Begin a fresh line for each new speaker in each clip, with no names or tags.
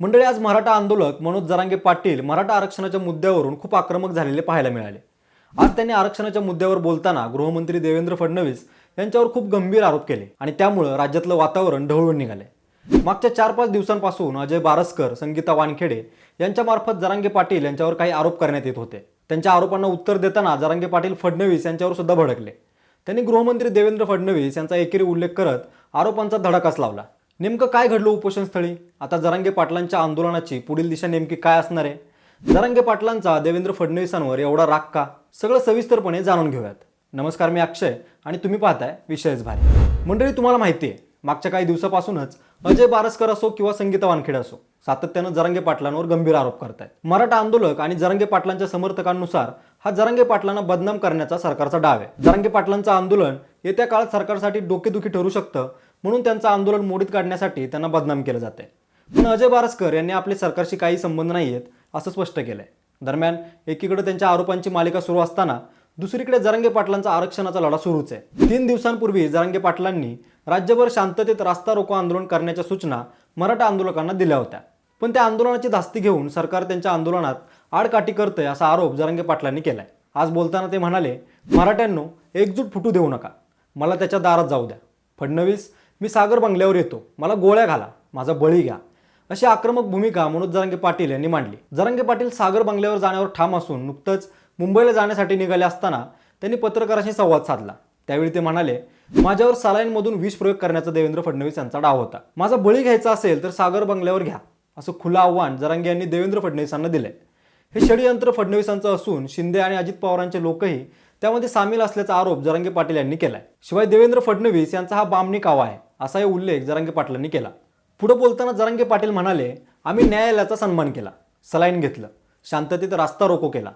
मंडळी आज मराठा आंदोलक मनोज जरांगे पाटील मराठा आरक्षणाच्या मुद्द्यावरून खूप आक्रमक झालेले पाहायला मिळाले. आज त्यांनी आरक्षणाच्या मुद्द्यावर बोलताना गृहमंत्री देवेंद्र फडणवीस यांच्यावर खूप गंभीर आरोप केले आणि त्यामुळं राज्यातलं वातावरण ढवळून निघाले. मागच्या चार पाच दिवसांपासून अजय बारसकर संगीता वानखेडे यांच्यामार्फत जरांगे पाटील यांच्यावर काही आरोप करण्यात येत होते. त्यांच्या आरोपांना उत्तर देताना जरांगे पाटील फडणवीस यांच्यावर सुद्धा भडकले. त्यांनी गृहमंत्री देवेंद्र फडणवीस यांचा एकेरी उल्लेख करत आरोपांचा धडाकाच लावला. नेमकं काय घडलं उपोषणस्थळी? आता जरांगे पाटलांच्या आंदोलनाची पुढील दिशा नेमकी काय असणार आहे? जरांगे पाटलांचा देवेंद्र फडणवीसांवर एवढा राग का? सगळं सविस्तरपणे जाणून घेऊयात. नमस्कार मी अक्षय आणि तुम्ही पाहताय विषयच भारी. मंडळी तुम्हाला माहिती आहे मागच्या काही दिवसापासूनच अजय बारसकर असो किंवा संगीता वानखेडे असो सातत्यानं जरांगे पाटलांवर गंभीर आरोप करतायत. मराठा आंदोलक आणि जरांगे पाटलांच्या समर्थकांनुसार हा जरांगे पाटलांना बदनाम करण्याचा सरकारचा डाव आहे. जरांगे पाटलांचं आंदोलन येत्या काळात सरकारसाठी डोकेदुखी ठरू शकतं म्हणून त्यांचं आंदोलन मोडीत काढण्यासाठी त्यांना बदनाम केलं जाते पण अजय बारसकर यांनी आपले सरकारशी काही संबंध नाही आहेत असं स्पष्ट केलंय. दरम्यान एकीकडे त्यांच्या आरोपांची मालिका सुरू असताना दुसरीकडे जरांगे पाटलांचा आरक्षणाचा लढा सुरूच आहे. तीन दिवसांपूर्वी जरांगे पाटलांनी राज्यभर शांततेत रास्ता रोको आंदोलन करण्याच्या सूचना मराठा आंदोलकांना दिल्या होत्या. पण त्या आंदोलनाची धास्ती घेऊन सरकार त्यांच्या आंदोलनात आडकाठी करतंय असा आरोप जरांगे पाटलांनी केलाय. आज बोलताना ते म्हणाले मराठ्यांनो एकजूट फुटू देऊ नका. मला त्याच्या दारात जाऊ द्या. फडणवीस मी सागर बंगल्यावर येतो. मला गोळ्या घाला. माझा बळी घ्या. अशी आक्रमक भूमिका मनोज जरांगे पाटील यांनी मांडली. जरांगे पाटील सागर बंगल्यावर जाण्यावर ठाम असून नुकतंच मुंबईला जाण्यासाठी निघाले असताना त्यांनी पत्रकारांशी संवाद साधला. त्यावेळी ते म्हणाले माझ्यावर सालाईनमधून विष प्रयोग करण्याचा देवेंद्र फडणवीस यांचा डाव होता. माझा बळी घ्यायचा असेल तर सागर बंगल्यावर घ्या. असं खुलं आव्हान जरांगे यांनी देवेंद्र फडणवीसांना दिलंय. हे षडयंत्र फडणवीसांचं असून शिंदे आणि अजित पवारांचे लोकही त्यामध्ये सामील असल्याचा आरोप जरांगे पाटील यांनी केलाय. शिवाय देवेंद्र फडणवीस यांचा हा बामणी कावा आहे. असाही उल्लेख जरांगे पाटलांनी केला. पुढं बोलताना जरांगे पाटील म्हणाले आम्ही न्यायालयाचा सन्मान केला सलाईन घेतलं शांततेत रास्ता रोको केला.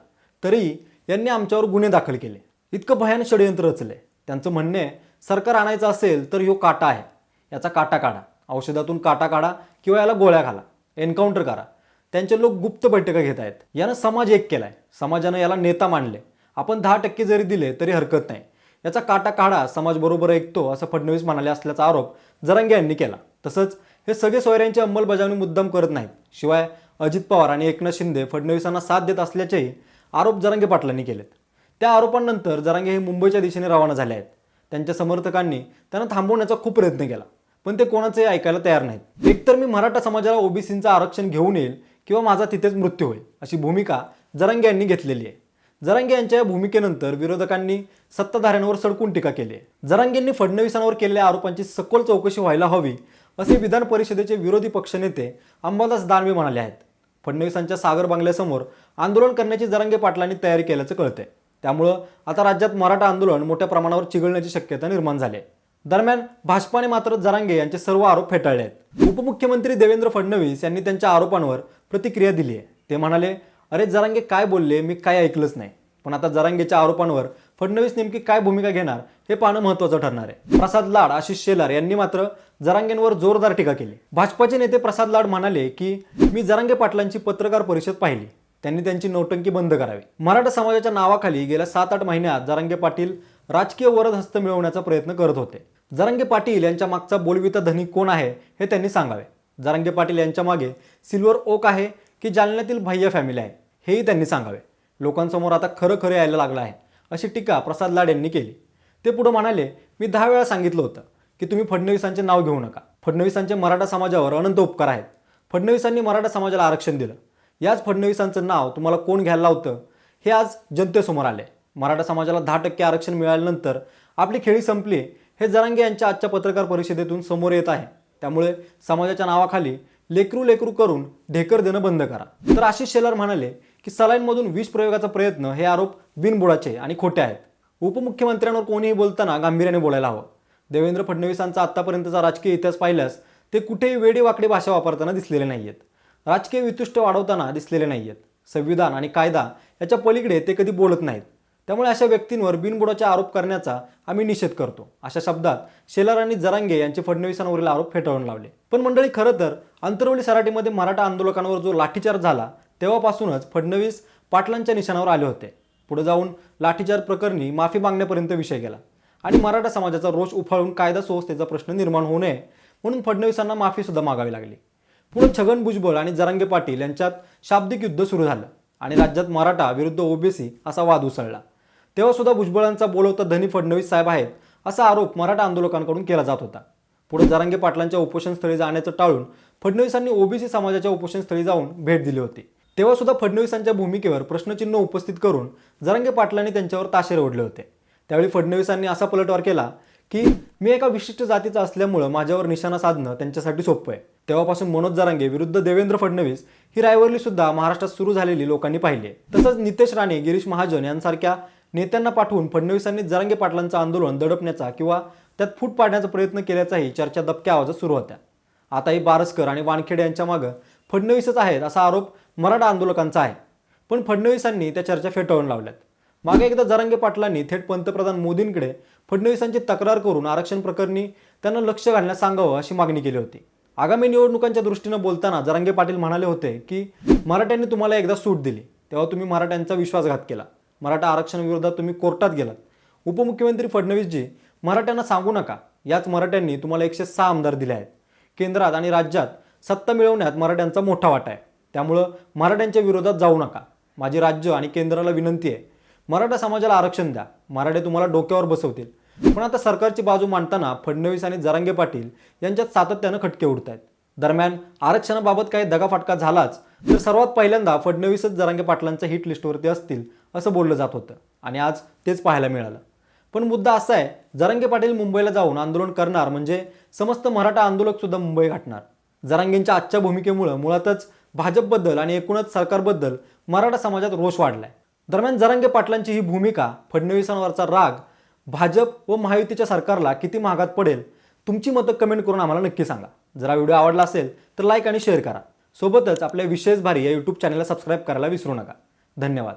तरी यांनी आमच्यावर गुन्हे दाखल केले. इतकं भयान षडयंत्र रचले. त्यांचं म्हणणे आहे, सरकार आणायचं असेल तर ह्यो काटा आहे. याचा काटा काढा. औषधातून काटा काढा किंवा याला गोळ्या घाला. एन्काउंटर करा. त्यांचे लोक गुप्त बैठका घेत आहेत. यानं समाज एक केलाय. समाजानं याला नेता मानले. आपण दहा टक्के जरी दिले तरी हरकत नाही. याचा काटा काढा समाज बरोबर ऐकतो असं फडणवीस म्हणाले असल्याचा आरोप जरांगे यांनी केला. तसंच हे सगळे सोयऱ्यांची अंमलबजावणी मुद्दाम करत नाहीत. शिवाय अजित पवार आणि एकनाथ शिंदे फडणवीसांना साथ देत असल्याचेही आरोप जरांगे पाटलांनी केलेत. त्या आरोपांनंतर जरांगे हे मुंबईच्या दिशेने रवाना झाले आहेत. त्यांच्या समर्थकांनी त्यांना थांबवण्याचा खूप प्रयत्न केला पण ते कोणाचंही ऐकायला तयार नाहीत. एकतर मी मराठा समाजाला ओबीसींचं आरक्षण घेऊन येईल किंवा माझा तिथेच मृत्यू होईल अशी भूमिका जरांगे यांनी घेतलेली आहे. जरांगे यांच्या या भूमिकेनंतर विरोधकांनी सत्ताधाऱ्यांवर सडकून टीका केली आहे. जरांगेंनी फडणवीसांवर केलेल्या आरोपांची सखोल चौकशी व्हायला हवी असे विधान परिषदेचे विरोधी पक्षनेते अंबादास दानवे म्हणाले आहेत. फडणवीसांच्या सागर बांगल्यासमोर आंदोलन करण्याची जरांगे पाटलांनी तयारी केल्याचं कळतंय. त्यामुळं आता राज्यात मराठा आंदोलन मोठ्या प्रमाणावर चिघळण्याची शक्यता निर्माण झाली आहे. दरम्यान भाजपाने मात्र जरांगे यांचे सर्व आरोप फेटाळले आहेत. उपमुख्यमंत्री देवेंद्र फडणवीस यांनी त्यांच्या आरोपांवर प्रतिक्रिया दिली आहे. ते म्हणाले अरे जरांगे काय बोलले? मी काय ऐकलंच नाही. पण आता जरांगेच्या आरोपांवर फडणवीस नेमकी काय भूमिका घेणार हे पाहणं महत्त्वाचं ठरणार आहे. प्रसाद लाड आशिष शेलार यांनी मात्र जरांगेंवर जोरदार टीका केली. भाजपाचे नेते प्रसाद लाड म्हणाले की मी जरांगे पाटलांची पत्रकार परिषद पाहिली. त्यांनी त्यांची नौटंकी बंद करावी. मराठा समाजाच्या नावाखाली गेल्या सात आठ महिन्यात जरांगे पाटील राजकीय वरद हस्त मिळवण्याचा प्रयत्न करत होते. जरांगे पाटील यांच्या मागचा बोलविता धनी कोण आहे हे त्यांनी सांगावे. जरांगे पाटील यांच्या मागे सिल्वर ओक आहे की जालन्यातील भैया फॅमिली आहे हेही त्यांनी सांगावे. लोकांसमोर आता खरं खरं यायला लागलं आहे. अशी टीका प्रसाद लाड यांनी केली. ते पुढे म्हणाले मी दहा वेळा सांगितलं होतं की तुम्ही फडणवीसांचे नाव घेऊ नका. फडणवीसांचे मराठा समाजावर अनंत उपकार आहेत. फडणवीसांनी मराठा समाजाला आरक्षण दिलं. याच फडणवीसांचं नाव तुम्हाला कोण घ्यायला होतं हे आज जनतेसमोर आले मराठा समाजाला दहा टक्के आरक्षण मिळाल्यानंतर आपली खेळी संपली. हे जरांगे यांच्या आजच्या पत्रकार परिषदेतून समोर येत आहे. त्यामुळे समाजाच्या नावाखाली लेकरू लेकरू करून ढेकर देणं बंद करा. तर आशिष शेलार म्हणाले की सलाईनमधून विष प्रयोगाचा प्रयत्न हे आरोप बिनबुडाचे आणि खोटे आहेत. उपमुख्यमंत्र्यांवर कोणीही बोलताना गांभीर्याने बोलायला हवं. देवेंद्र फडणवीसांचा आत्तापर्यंतचा राजकीय इतिहास पाहिल्यास ते कुठेही वेडी भाषा वापरताना दिसलेले नाही आहेत राजकीय वितुष्ट वाढवताना दिसलेले नाही आहेत संविधान आणि कायदा याच्या पलीकडे ते कधी बोलत नाहीत. त्यामुळे अशा व्यक्तींवर बिनबुडाचे आरोप करण्याचा आम्ही निषेध करतो. अशा शब्दात शेलार आणि जरांगे यांचे फडणवीसांवरील आरोप फेटाळून लावले. पण मंडळी खरं तर अंतरवली सराटीमध्ये मराठा आंदोलकांवर जो लाठीचार झाला तेव्हापासूनच फडणवीस पाटलांच्या निशाणावर आले होते. पुढे जाऊन लाठीचार प्रकरणी माफी मागण्यापर्यंत विषय गेला. आणि मराठा समाजाचा रोष उफाळून कायदा सुव्यवस्थेचा प्रश्न निर्माण होऊ नये म्हणून फडणवीसांना माफी सुद्धा मागावी लागली. पुढे छगन भुजबळ आणि जरांगे पाटील यांच्यात शाब्दिक युद्ध सुरू झालं आणि राज्यात मराठा विरुद्ध ओबीसी असा वाद उसळला. तेव्हा सुद्धा भुजबळांचा बोलवता धनी फडणवीस साहेब आहेत असा आरोप मराठा आंदोलकांकडून केला जात होता. पुढे जरांगे पाटलांच्या उपोषणस्थळी जाण्याचं टाळून फडणवीसांनी ओबीसी समाजाच्या उपोषणस्थळी जाऊन भेट दिली होती. तेव्हा सुद्धा फडणवीसांच्या भूमिकेवर प्रश्नचिन्ह उपस्थित करून जरांगे पाटलांनी त्यांच्यावर ताशेर ओढले होते. त्यावेळी फडणवीसांनी असा पलटवार केला की मी एका विशिष्ट जातीचा असल्यामुळं माझ्यावर निशाणा साधणं त्यांच्यासाठी सोपं आहे. तेव्हापासून मनोज जरांगे विरुद्ध देवेंद्र फडणवीस ही रायवरली सुद्धा महाराष्ट्रात सुरू झालेली लोकांनी पाहिली तसंच नितेश राणे गिरीश महाजन यांसारख्या नेत्यांना पाठवून फडणवीसांनी जरांगे पाटलांचं आंदोलन दडपण्याचा किंवा त्यात फूट पाडण्याचा प्रयत्न केल्याचाही चर्चा दबक्या आवाजात सुरू होत्या. आताही बारसकर आणि वानखेडे यांच्या मागं फडणवीसच आहेत असा आरोप मराठा आंदोलकांचा आहे. पण फडणवीसांनी त्या चर्चा फेटाळून लावल्यात. मागे एकदा जरांगे पाटलांनी थेट पंतप्रधान मोदींकडे फडणवीसांची तक्रार करून आरक्षण प्रकरणी त्यांना लक्ष घालण्यास सांगावं अशी मागणी केली होती. आगामी निवडणुकांच्या दृष्टीनं बोलताना जरांगे पाटील म्हणाले होते की मराठ्यांनी तुम्हाला एकदा सूट दिली तेव्हा तुम्ही मराठ्यांचा विश्वासघात केला. मराठा आरक्षणाविरोधात तुम्ही कोर्टात गेलात. उपमुख्यमंत्री फडणवीसजी मराठ्यांना सांगू नका. याच मराठ्यांनी तुम्हाला एकशे सहा आमदार दिले आहेत. केंद्रात आणि राज्यात सत्ता मिळवण्यात मराठ्यांचा मोठा वाटा आहे. त्यामुळं मराठ्यांच्या विरोधात जाऊ नका. माझी राज्य आणि केंद्राला विनंती आहे मराठा समाजाला आरक्षण द्या. मराठे तुम्हाला डोक्यावर बसवतील. पण आता सरकारची बाजू मांडताना फडणवीस आणि जरांगे पाटील यांच्यात सातत्यानं खटके उडत आहेत दरम्यान आरक्षणाबाबत काही दगाफटका झालाच तर सर्वात पहिल्यांदा फडणवीसच जरांगे पाटलांच्या हिट लिस्टवरती असतील असं बोललं जात होतं. आणि आज तेच पाहायला मिळालं. पण मुद्दा असा आहे जरांगे पाटील मुंबईला जाऊन आंदोलन करणार म्हणजे समस्त मराठा आंदोलकसुद्धा मुंबई गाठणार. जरांगेंच्या आजच्या भूमिकेमुळं मुळातच भाजपबद्दल आणि एकूणच सरकारबद्दल मराठा समाजात रोष वाढलाय. दरम्यान जरांगे पाटलांची ही भूमिका फडणवीसांवरचा राग भाजप व महायुतीच्या सरकारला किती महागात पडेल तुमची मतं कमेंट करून आम्हाला नक्की सांगा. जर व्हिडिओ आवडला असेल तर लाईक आणि शेअर करा. सोबतच आपल्या विशेष भारी या यूट्यूब चॅनलला सबस्क्राईब करायला विसरू नका. धन्यवाद.